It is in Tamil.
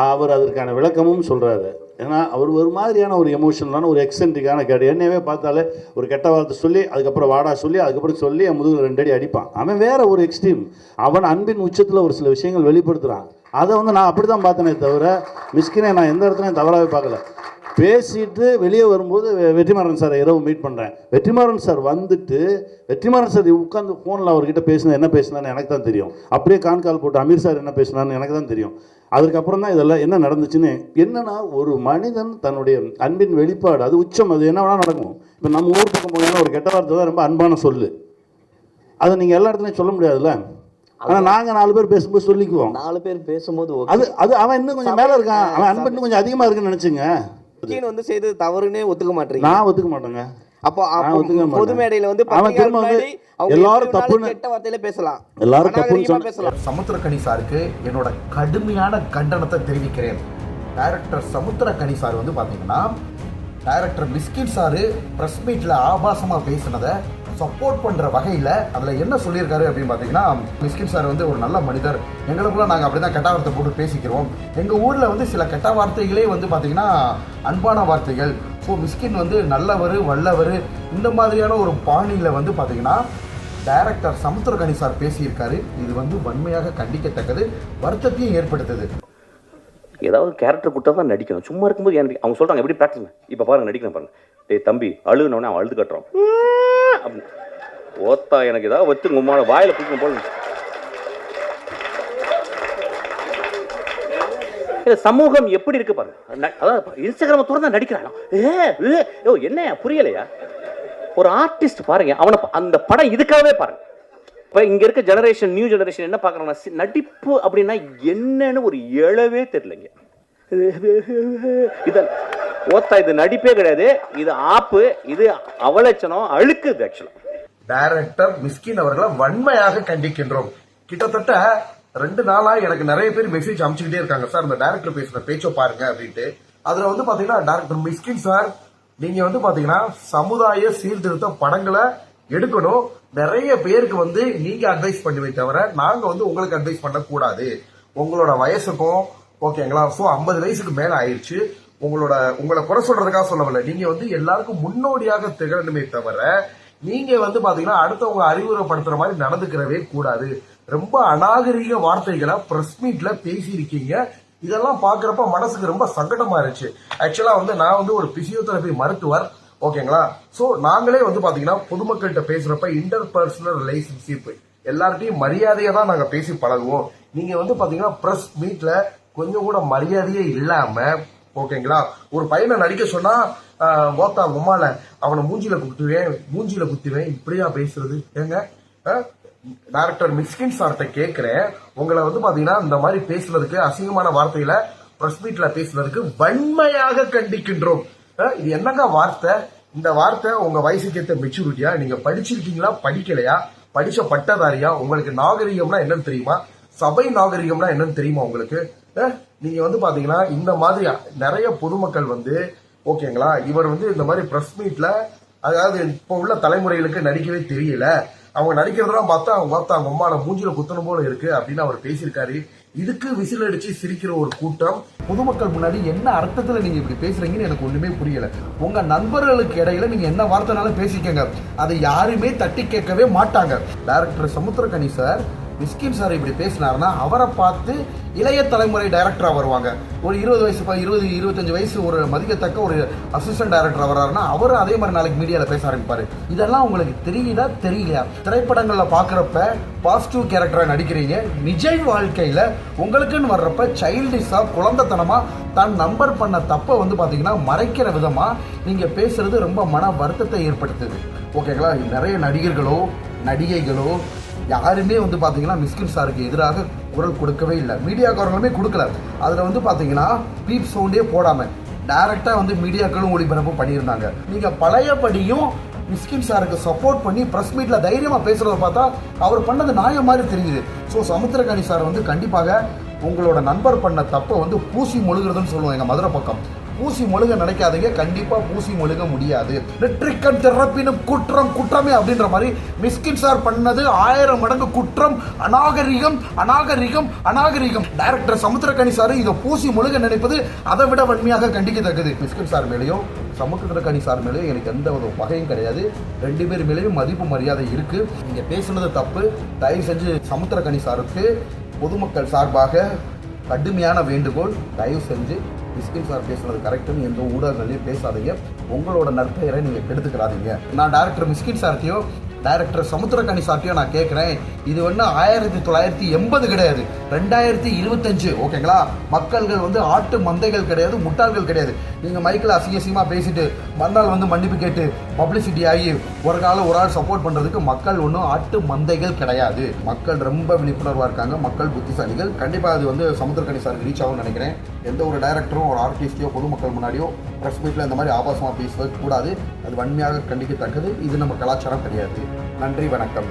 அவர் அதற்கான விளக்கமும் சொல்கிறாரு ஏன்னா அவர் ஒரு மாதிரியான ஒரு எமோஷனலான ஒரு எக்ஸென்ட்ரிக்கான கேடு என்னையவே பார்த்தாலே ஒரு கெட்ட வார்த்தை சொல்லி அதுக்கப்புறம் வாடா சொல்லி அதுக்கப்புறம் சொல்லி என் முதுகில் ரெண்டு அடி அடிப்பான். அவன் வேற ஒரு எக்ஸ்ட்ரீம் அவன் அன்பின் உச்சத்தில் ஒரு சில விஷயங்கள் வெளிப்படுத்துகிறான் அதை வந்து நான் அப்படி தான் பார்த்தனே தவிர மிஸ்கினை நான் எந்த இடத்துலையும் தவறாகவே பார்க்கல. பேசிட்டு வெளியே வரும்போது வெற்றிமாறன் சார் இரவு மீட் பண்ணுறேன் வெற்றிமாறன் சார் வந்துட்டு வெற்றிமாறன் சார் உட்காந்து ஃபோனில் அவர்கிட்ட பேசினா என்ன பேசினான்னு எனக்கு தான் தெரியும். அப்படியே கான் கால் போட்டு அமீர் சார் என்ன பேசினான்னு எனக்கு தான் தெரியும். அதுக்கப்புறம் தான் இதெல்லாம் என்ன நடந்துச்சுன்னு என்னன்னா ஒரு மனிதன் தன்னுடைய அன்பின் வெளிப்பாடு அது உச்சம் அது என்ன வேணால் நடக்கும். இப்போ நம்ம ஊர் பக்கம் போனீங்கன்னா ஒரு கெட்ட வார்த்தை தான் ரொம்ப அன்பான சொல்லு. அதை நீங்கள் எல்லா இடத்துலையும் சொல்ல முடியாதுல்ல? ஆனால் நாங்கள் நாலு பேர் பேசும்போது சொல்லிக்குவோம். நாலு பேர் பேசும்போது அது அது அவன் இன்னும் கொஞ்சம் மேலே இருக்கான். அவன் அன்பு இன்னும் கொஞ்சம் அதிகமாக இருக்குன்னு நினச்சிங்க. ஓகேன்னு வந்து செய்தது தவறுன்னே ஒத்துக்க மாட்டீங்க. நான் ஒத்துக்க மாட்டேங்க. அப்போ. பொது மேடையில வந்து எல்லாரும் தப்புன்னு- கெட்ட வார்த்தையில பேசலாம். எல்லாரும் தப்புன்னு பேசலாம். சமுத்திரக்கனி சாருக்கு என்னோட கடுமையான கண்டனத்தை தெரிவிக்கிறேன். டைரக்டர் சமுத்திரக்கனி சார் வந்து பார்த்தீங்கன்னா டைரக்டர் மிஸ்கின் சாரு ப்ரெஸ் மீட்டில் ஆபாசமாக பேசினதை சப்போர்ட் பண்ணுற வகையில் அதில் என்ன சொல்லியிருக்காரு அப்படின்னு பார்த்தீங்கன்னா மிஸ்கின் சார் வந்து ஒரு நல்ல மனிதர். எங்களுக்குள்ள நாங்கள் அப்படி தான் கெட்ட வார்த்தை போட்டு பேசிக்கிறோம். எங்கள் ஊரில் வந்து சில கெட்ட வார்த்தைகளே வந்து பார்த்திங்கன்னா அன்பான வார்த்தைகள். ஸோ மிஸ்கின் வந்து நல்லவர் வல்லவர் இந்த மாதிரியான ஒரு பாணியில் வந்து பார்த்தீங்கன்னா டைரக்டர் சமுத்திரகணி சார் பேசியிருக்காரு. இது வந்து வன்மையாக கண்டிக்கத்தக்கது வருத்தத்தையும் ஏற்படுத்துது. ஏதாவது கேரக்டர் கொடுத்தா தான் நடிக்கணும். சும்மா இருக்கும்போது எனக்கு அவங்க சொல்கிறாங்க எப்படி ப்ராக்டிஸ் இப்போ பாருங்க நடிக்கிறேன் பாருங்க. டே தம்பி அழுகுனவனே அவன் அழுது கட்டுறான். அப்படின்னு. ஓத்தா எனக்கு ஏதாவது வச்சு உம்மான வாயில பிடிக்கும் போல சமூகம் எப்படி இருக்கு பாருங்க அதாவது இன்ஸ்டாகிராம திறந்தா நடிக்கிறான்? ஏ ஏ, என்ன புரியலையா? ஒரு ஆர்டிஸ்ட் பாருங்க அவனை அந்த படம் இதுக்காகவே பாருங்க. இப்போ இங்கே இருக்க ஜெனரேஷன் நியூ ஜெனரேஷன் என்ன பார்க்குறாங்கன்னா நடிப்பு அப்படின்னா என்னன்னு ஒரு எழவே தெரியலங்க. இதான் ஓத்தா இது நடிப்பே கிடையாது. இது ஆப்பு இது அவலட்சணம் அழுக்குது ஆக்சுவலாக டைரக்டர் மிஸ்கின் அவர்களை வன்மையாக கண்டிக்கின்றோம். கிட்டத்தட்ட ரெண்டு நாளா எனக்கு நிறைய பேர் மெசேஜ் அனுப்பிச்சுக்கிட்டே இருக்காங்க. சார் இந்த டைரக்டர் பேசுற பேச்சோ பாருங்க அப்படின்ட்டு. அதுல வந்து பாத்தீங்கன்னா டைரக்டர் மிஸ்கின் சார் நீங்க வந்து பாத்தீங்கன்னா சமுதாய சீர்திருத்த படங்களை எடுக்கணும். நிறைய பேருக்கு வந்து நீங்க அட்வைஸ் பண்ணுவே தவிர நாங்க வந்து உங்களுக்கு அட்வைஸ் பண்ணக்கூடாது. உங்களோட வயசுக்கும் ஓகேங்களா ஸோ ஐம்பது வயசுக்கு மேல ஆயிடுச்சு உங்களோட உங்களை குறை சொல்றதுக்காக சொல்லவில்லை. நீங்க வந்து எல்லாருக்கும் முன்னோடியாக திகழணுமே தவிர நீங்க வந்து பாத்தீங்கன்னா அடுத்தவங்க அறிவுரைப்படுத்துற மாதிரி நடந்துக்கிறவே கூடாது. ரொம்ப அநாகரிக வார்த்தைகளை பிரஸ் மீட்ல பேசியிருக்கீங்க. இதெல்லாம் பாக்குறப்ப மனசுக்கு ரொம்ப சங்கடமா இருந்துச்சு. ஆக்சுவலா வந்து நான் வந்து ஒரு பிசியோதெரபி மருத்துவர். ஓகேங்களா? சோ நாங்களே வந்து பாத்தீங்கன்னா பொதுமக்கள்கிட்ட பேசுறப்ப இன்டர் பர்சனல் ரிலேஷன்ஷிப் எல்லார்ட்டையும் மரியாதையை தான் நாங்க பேசி பழகுவோம். நீங்க வந்து பாத்தீங்கன்னா பிரஸ் மீட்ல கொஞ்சம் கூட மரியாதையே இல்லாம ஓகேங்களா? ஒரு பையனை நடிக்க சொன்னா ஓத்தா உமால அவனை மூஞ்சில குத்துவேன் மூஞ்சில குத்துவேன் இப்படியா பேசுறது? ஏங்க டைரக்டர் மிஸ்கின் சார்ட்ட கேட்குறேன் உங்களை வந்து பாத்தீங்கன்னா இந்த மாதிரி பேசுனதுக்கு அசிங்கமான வார்த்தையில பிரஸ் மீட்ல பேசுனதுக்கு வன்மையாக கண்டிக்கின்றோம். இது என்னங்க வார்த்தை? இந்த வார்த்தை உங்க வயசுக்கு ஏற்ற மெச்சூரிட்டியா நீங்க படிச்சிருக்கீங்களா? படிக்கலையா? படிச்ச பட்டதாரியா? உங்களுக்கு நாகரிகம்னா என்னன்னு தெரியுமா? சபை நாகரிகம்னா என்னன்னு தெரியுமா உங்களுக்கு? நீங்க வந்து பாத்தீங்கன்னா இந்த மாதிரி நிறைய பொதுமக்கள் வந்து ஓகேங்களா இவர் வந்து இந்த மாதிரி பிரஸ் மீட்ல அதாவது இப்போ உள்ள தலைமுறைகளுக்கு நடிக்கவே தெரியல. அவங்க நடிக்கிறதெல்லாம் பார்த்தா அவங்க பார்த்தா அவங்க அம்மால மூஞ்சில குத்தணும் போல இருக்கு அப்படின்னு அவர் பேசியிருக்காரு. இதுக்கு விசில் அடிச்சு சிரிக்கிற ஒரு கூட்டம். பொதுமக்கள் முன்னாடி என்ன அர்த்தத்துல நீங்க இப்படி பேசுறீங்கன்னு எனக்கு ஒண்ணுமே புரியல. உங்க நண்பர்களுக்கு இடையில நீங்க என்ன வார்த்தைனாலும் பேசிக்கங்க. அதை யாருமே தட்டி கேட்கவே மாட்டாங்க. Director Samuthirakani sir Mysskin sir இப்படி பேசினாருன்னா அவரை பார்த்து இளைய தலைமுறை டைரக்டராக வருவாங்க. ஒரு இருபது வயசு ப- இருபது இருபத்தஞ்சு வயசு ஒரு மதிக்கத்தக்க ஒரு அசிஸ்டன்ட் டைரக்டர் வர்றாருன்னா அவரும் அதே மாதிரி நாளைக்கு மீடியாவில் பேச ஆரம்பிப்பார். இதெல்லாம் உங்களுக்கு தெரியுதா தெரியலையா? திரைப்படங்களில் பார்க்குறப்ப பாசிட்டிவ் கேரக்டராக நடிக்கிறீங்க. நிஜ வாழ்க்கையில் உங்களுக்குன்னு வர்றப்ப சைல்டிஷா குழந்தைத்தனமாக தான் நம்பர் பண்ண தப்பை வந்து பார்த்தீங்கன்னா மறைக்கிற விதமாக நீங்கள் பேசுகிறது ரொம்ப மன வருத்தத்தை ஏற்படுத்துது. ஓகேங்களா நிறைய நடிகர்களோ நடிகைகளோ யாருமே வந்து பார்த்தீங்கன்னா மிஸ்கின் சாருக்கு எதிராக குரல் கொடுக்கவே இல்லை. மீடியாக்காரங்களுமே கொடுக்கல. அதில் வந்து பார்த்தீங்கன்னா பீப் சவுண்டே போடாமல் டைரெக்டாக வந்து மீடியாக்களும் ஒளிபரப்பு பண்ணியிருந்தாங்க. நீங்கள் பழையபடியும் மிஸ்கின் சாருக்கு சப்போர்ட் பண்ணி ப்ரெஸ் மீட்டில் தைரியமாக பேசுகிறத பார்த்தா அவர் பண்ணது நியாயம் மாதிரி தெரியுது. ஸோ சமுத்திரகாணி சார் வந்து கண்டிப்பாக உங்களோட நண்பர் பண்ண தப்பை வந்து பூசி மொழுகிறதுன்னு சொல்லுவோம் எங்கள் மதுரை பக்கம். பூசி மொழுக நினைக்காதீங்க. கண்டிப்பாக பூசி மொழுக முடியாது. நெற்றிக்கண் திறப்பினும் குற்றம் குற்றமே அப்படின்ற மாதிரி மிஸ்கின் சார் பண்ணது ஆயிரம் மடங்கு குற்றம். அநாகரிகம் அநாகரிகம் அநாகரிகம். டைரக்டர் சமுத்திரக்கணி சார் இதை பூசி மொழுக நினைப்பது அதை விட வன்மையாக கண்டிக்கத்தக்கது. மிஸ்கின் சார் மேலேயும் சமுத்திரக்கணி சார் மேலேயும் எனக்கு எந்த ஒரு பகையும் கிடையாது. ரெண்டு பேர் மேலேயும் மதிப்பு மரியாதை இருக்குது நீங்கள் பேசுனது தப்பு. தயவு செஞ்சு சமுத்திரக்கணி சாருக்கு பொதுமக்கள் சார்பாக கடுமையான வேண்டுகோள். தயவு செஞ்சு மிஸ்கின் சார் பேசுனது கரெக்டுன்னு எந்த ஊடகங்களையும் பேசாதீங்க. உங்களோட நற்பெயரை நீங்கள் கெடுத்துக்கிறாதீங்க. நான் டேரக்டர் மிஸ்கின் சார்ட்டையோ டைரக்டர் சமுத்திரக்கனி சார்ட்டையும் நான் கேட்குறேன். இது வந்து ஆயிரத்தி தொள்ளாயிரத்தி எண்பது கிடையாது. ரெண்டாயிரத்தி இருபத்தஞ்சு ஓகேங்களா? மக்கள்கள் வந்து ஆட்டு மந்தைகள் கிடையாது முட்டாள்கள் கிடையாது. நீங்கள் மைக்கில் அசிங்கசியமாக பேசிட்டு மறுநாள் வந்து மன்னிப்பு கேட்டு பப்ளிசிட்டி ஆகி ஒரு காலம் ஒரு ஆள் சப்போர்ட் பண்ணுறதுக்கு மக்கள் ஒன்றும் ஆட்டு மந்தைகள் கிடையாது. மக்கள் ரொம்ப விழிப்புணர்வாக இருக்காங்க மக்கள் புத்திசாலிகள். கண்டிப்பாக அது வந்து சமுத்திரக்கனி சார் ரீச் ஆகும்னு நினைக்கிறேன். எந்த ஒரு டைரக்டரும் ஒரு ஆர்டிஸ்டையோ பொதுமக்கள் முன்னாடியோ ப்ரெஸ் மீட்டில் இந்த மாதிரி ஆபாசமாக பேசுவது கூடாது. அது வன்மையாக கண்டிக்கத்தக்கது. இது நம்ம கலாச்சாரம் கிடையாது. நன்றி வணக்கம்.